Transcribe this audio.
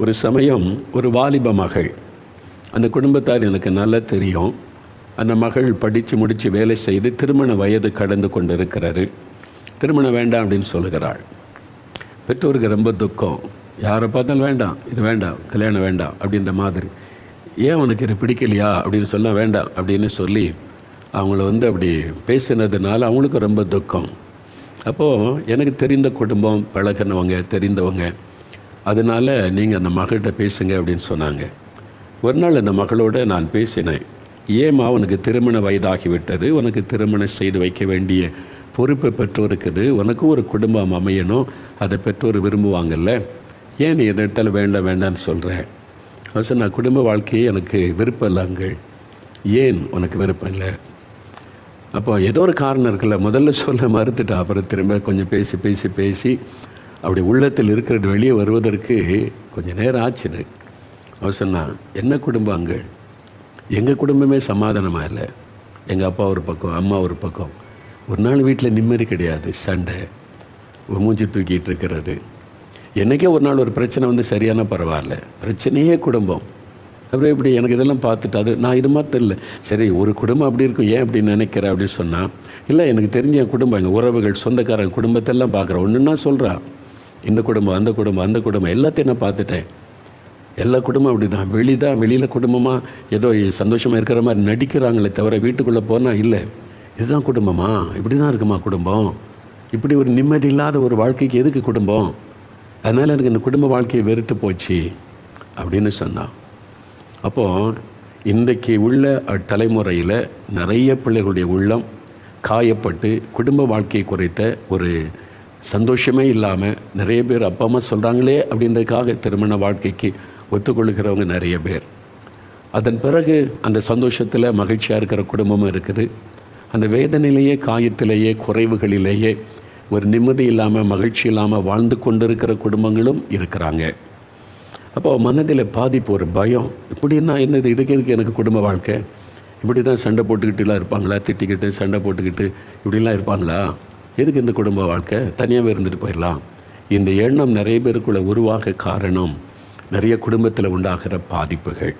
ஒரு சமயம் ஒரு வாலிப மகள். அந்த குடும்பத்தார் எனக்கு நல்லா தெரியும். அந்த மகள் படித்து முடித்து வேலை செய்து திருமண வயது கடந்து கொண்டு இருக்கிறாரு திருமணம் வேண்டாம் அப்படின்னு சொல்லுகிறாள். பெற்றோருக்கு ரொம்ப துக்கம். யாரை பார்த்தாலும் வேண்டாம் இது வேண்டாம் கல்யாணம் வேண்டாம் அப்படின்ற மாதிரி. ஏன் உனக்கு இது பிடிக்கலையா அப்படின்னு சொல்ல வேண்டாம் அப்படின்னு சொல்லி அவங்கள வந்து அப்படி பேசினதுனால அவங்களுக்கு ரொம்ப துக்கம். அப்போது எனக்கு தெரிந்த குடும்பம் பழகினவங்க தெரிந்தவங்க அதனால் நீங்கள் அந்த மகள்கிட்ட பேசுங்க அப்படின்னு சொன்னாங்க. ஒரு நாள் அந்த மகளோட நான் பேசினேன். ஏம்மா உனக்கு திருமண வயதாகிவிட்டது உனக்கு திருமணம் செய்து வைக்க வேண்டிய பொறுப்பை பெற்றோருக்குது. உனக்கும் ஒரு குடும்பம் அமையணும். அதை பெற்றோர் விரும்புவாங்கல்ல. ஏன் நீ எந்த இடத்துல வேண்டாம் வேண்டாம்னு சொல்கிறேன் அவசரம் நான் குடும்ப வாழ்க்கையே எனக்கு விருப்பம் இல்லைங்க ஏன் உனக்கு விருப்பம் இல்லை? அப்போ ஏதோ ஒரு காரணம் இருக்குல்ல. முதல்ல சொல்ல மறுத்துட்டா அப்புறம் திரும்ப கொஞ்சம் பேசி பேசி பேசி அப்படி உள்ளத்தில் இருக்கிறது வெளியே வருவதற்கு கொஞ்சம் நேரம் ஆச்சுன்னு. அவர் சொன்னான் என்ன குடும்பம் அங்கே? எங்கள் குடும்பமே சமாதானமாக இல்லை. எங்கள் அப்பா ஒரு பக்கம் அம்மா ஒரு பக்கம். ஒரு நாள் வீட்டில் நிம்மதி கிடையாது சண்டை. மூஞ்சி தூக்கிட்டு இருக்கிறது. என்றைக்கே ஒரு நாள் ஒரு பிரச்சனை வந்து சரியான பரவாயில்ல. பிரச்சனையே குடும்பம். அப்புறம் இப்படி எனக்கு இதெல்லாம் பார்த்துட்டு அது நான் இது மாதிரி தெரியல சரி ஒரு குடும்பம் அப்படி இருக்கும் ஏன் அப்படி நினைக்கிறேன் அப்படின்னு சொன்னால் இல்லை எனக்கு தெரிஞ்ச என் குடும்பம் எங்கள் உறவுகள் சொந்தக்காரங்க குடும்பத்தெல்லாம் பார்க்குறேன். ஒன்றுன்னா சொல்கிறா இந்த குடும்பம் அந்த குடும்பம் அந்த குடும்பம் எல்லாத்தையும் நான் பார்த்துட்டேன். எல்லா குடும்பம் அப்படி தான் வெளி தான் வெளியில் குடும்பமாக ஏதோ சந்தோஷமாக இருக்கிற மாதிரி நடிக்கிறாங்களே தவிர வீட்டுக்குள்ளே போனால் இல்லை. இதுதான் குடும்பமா? இப்படி தான் இருக்குமா குடும்பம்? இப்படி ஒரு நிம்மதி இல்லாத ஒரு வாழ்க்கைக்கு எதுக்கு குடும்பம்? அதனால் எனக்கு இந்த குடும்ப வாழ்க்கையை வெறுத்து போச்சு அப்படின்னு சொன்னான். அப்போது இன்றைக்கு உள்ள தலைமுறையில் நிறைய பிள்ளைகளுடைய உள்ளம் காயப்பட்டு குடும்ப வாழ்க்கையை குறைத்த ஒரு சந்தோஷமே இல்லாமல் நிறைய பேர் அப்பா அம்மா சொல்கிறாங்களே அப்படின்றதுக்காக திருமண வாழ்க்கைக்கு ஒத்துக்கொள்கிறவங்க நிறைய பேர். அதன் பிறகு அந்த சந்தோஷத்தில் மகிழ்ச்சியாக இருக்கிற குடும்பமும் இருக்குது. அந்த வேதனையிலேயே காயத்திலேயே குறைவுகளிலேயே ஒரு நிம்மதி இல்லாமல் மகிழ்ச்சி இல்லாமல் வாழ்ந்து கொண்டிருக்கிற குடும்பங்களும் இருக்கிறாங்க. அப்போ மனதில் பாதிப்பு ஒரு பயம் இப்படின்னா என்னது? இதுக்கு இதுக்கு எனக்கு குடும்ப வாழ்க்கை? இப்படி தான் சண்டை போட்டுக்கிட்டுலாம் இருப்பாங்களா? திட்டிக்கிட்டு சண்டை போட்டுக்கிட்டு இப்படிலாம் இருப்பாங்களா? எதுக்கு இந்த குடும்ப வாழ்க்கை? தனியாகவே இருந்துட்டு போயிடலாம். இந்த எண்ணம் நிறைய பேருக்குள்ள உருவாக காரணம் நிறைய குடும்பத்தில் உண்டாகிற பாதிப்புகள்.